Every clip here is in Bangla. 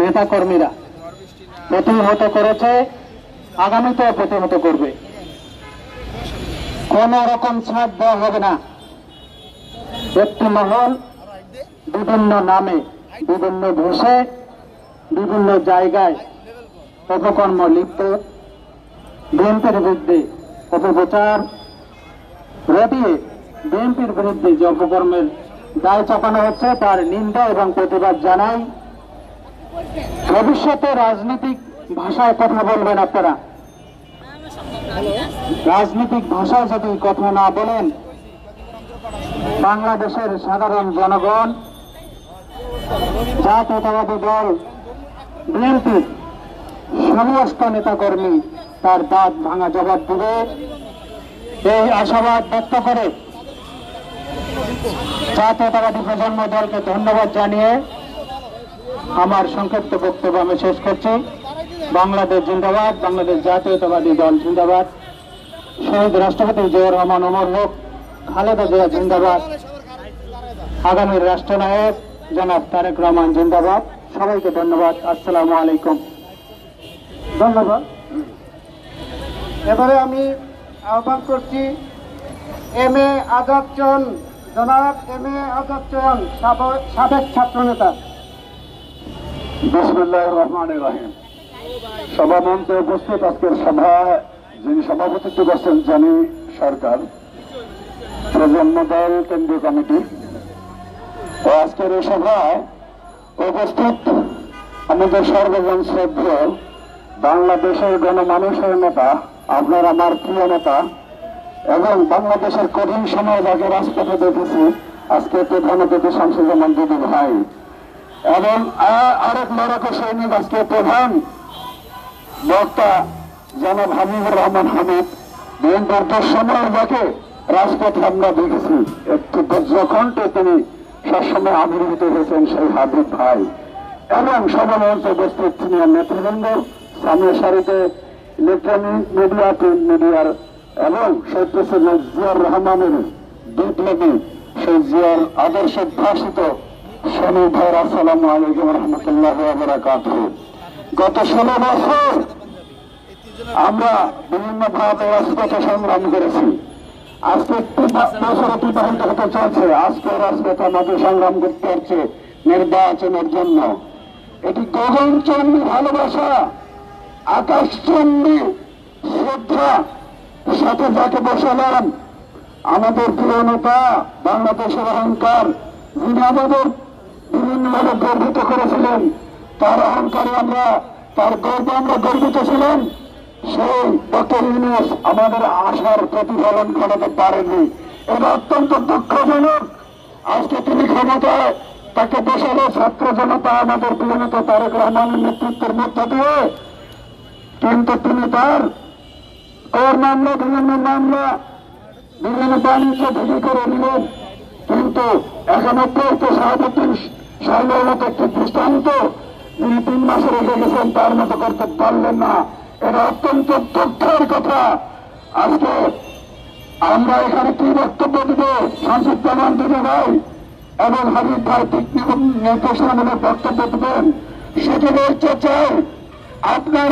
নেতা কর্মীরা প্রতিহত করেছে, আগামীতেও প্রতিহত করবে। কোন রকম ছাড় দেওয়া হবে না। একটি মহল বিভিন্ন নামে, বিভিন্ন ভেষে বিভিন্ন জায়গায় অপকর্ম লিপ্ত। বিএনপির বিরুদ্ধে অপপ্রচার। রটিয়ে বিএনপির বিরুদ্ধে যে অপকর্মের দায় চাপানো হচ্ছে, তার নিন্দা এবং প্রতিবাদ জানাই ভবিষ্যতে রাজনৈতিক ভাষায় কথা বলবেন আপনারা। রাজনৈতিক ভাষায় যদি কথা না বলেন, বাংলাদেশের সাধারণ জনগণ, জাতীয়তাবাদী দল, বিএনপি, সমস্ত নেতাকর্মী তার দাঁত ভাঙা জবাব দেবে। এই আশাবাদ ব্যক্ত করে জাতীয়তাবাদী প্রজন্ম দলকে ধন্যবাদ জানিয়ে আমার সংক্ষিপ্ত বক্তব্য আমি শেষ করছি। বাংলাদেশ জিন্দাবাদ, বাংলাদেশ জাতীয়তাবাদী দল জিন্দাবাদ। শহীদ রাষ্ট্রপতি জিয়াউর রহমান অমর হোক, খালেদা জিয়া জিন্দাবাদ। আগামীর রাষ্ট্রনায়ক জনাব তারেক রহমান জিন্দাবাদ। সবাইকে ধন্যবাদ। আসসালামু আলাইকুম। ধন্যবাদ। এবারে আমি আহ্বান করছি এম এ আজাদ চন জনাব এম এ আজাদ সাব- সাবেক ছাত্রনেতা। রহমান সভা মঞ্চে উপস্থিত আজকের সভায় যিনি সভাপতিত্ব করছেন জানি সরকার, প্রজন্ম দল কেন্দ্রীয় কমিটি। ও আজকের এই সভায় উপস্থিত আমাদের সর্বজন শ্রদ্ধেয় বাংলাদেশের গণমানুষের নেতা, আপনার আমার প্রিয় নেতা, এবং বাংলাদেশের কঠিন সময় যাকে রাজপথে দেখেছি আজকে প্রধান অতিথি শামসুজ্জামান দিদি ভাই। এবং আরেক লড়াকু সৈনিক আজকে প্রধান বক্তা জনাব হাবিবুর রহমান হামিদ। বিএনপির দুঃসময় যাকে রাজপথে আমরা দেখেছি, একটু বজ্রকণ্ঠে তিনি সবসময় আবির্ভূত হয়েছেন সেই হাবিব ভাই। এবং সর্বমঞ্চে উপস্থিত সিনিয়র নেতৃবৃন্দ সামনের সারিতে ইলেকট্রনিক মিডিয়া, প্রিন্ট মিডিয়ার এবং সেই প্রেসিডেন্ট জিয়ার রহমানের বিপ্লবী সেই জিয়ার আদর্শে ভাষিত শনি ভাইয়ের আসসালামু আলাইকুম রহমতুল্লাহ বারাকাত গত ষোলো বছর আমরা বিভিন্ন ভাবে সংগ্রাম করেছি। আজকে বছর অতিবাহিত হতে চলছে। আজকে আমাদের সংগ্রাম করতে নির্বাচনের জন্য। এটি গগনচন্ডী ভালোবাসা আকাশচন্ডী শ্রদ্ধা, সাথে যাকে বসালাম আমাদের প্রিয় নেতা, বাংলাদেশের অহংকার, যিনি আমাদের বিভিন্নভাবে গর্বিত করেছিলেন। তার অহংকারে আমরা, তার গর্ব আমরা গর্বিত ছিলাম সেই ডক্টর ইউনুস আমাদের আশার প্রতিফলন ঘটাতে পারেনি এটা অত্যন্ত দুঃখজনক, আজকে তিনি ক্ষমতায় তাকে বসালো ছাত্র জনতা আমাদের প্রিয় নেতা তারেক রহমানের নেতৃত্বের মধ্য দিয়ে, কিন্তু তিনি তার ওর মামলা, বিভিন্ন মামলা, বিভিন্ন বাণিজ্য ভিড়ি করে নিলেন। কিন্তু এখনও পর্যন্ত সাহাবুদ্দিন সাহেবের মতো একটি দৃষ্টান্ত। যিনি তিন মাসে রেখে গেছেন তার মতো করতে পারলেন না। এটা অত্যন্ত দুঃখের কথা। আজকে আমরা এখানে কি বক্তব্য দিব? প্রমাণ দিবে ভাই এবং হাবিব ভাই ঠিক নির্দেশনামূলক বক্তব্য দেবেন। সেটি বলতে চাই আপনার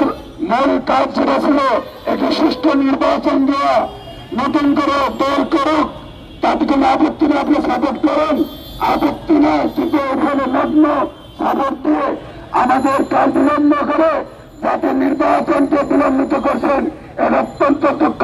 মূল কাজ যেটা ছিল, একটি সুষ্ঠু নির্বাচন দেওয়া। নতুন করে দল করুক তাতে কোনো আপত্তি না আপনি সাপোর্ট করেন। আপত্তি নয় কিন্তু ওখানে লগ্ন সাপোর্ট দিয়ে আমাদের কাজ করে, যাতে নির্বাচনকে বিলম্বিত করছেন এটা অত্যন্ত দুঃখ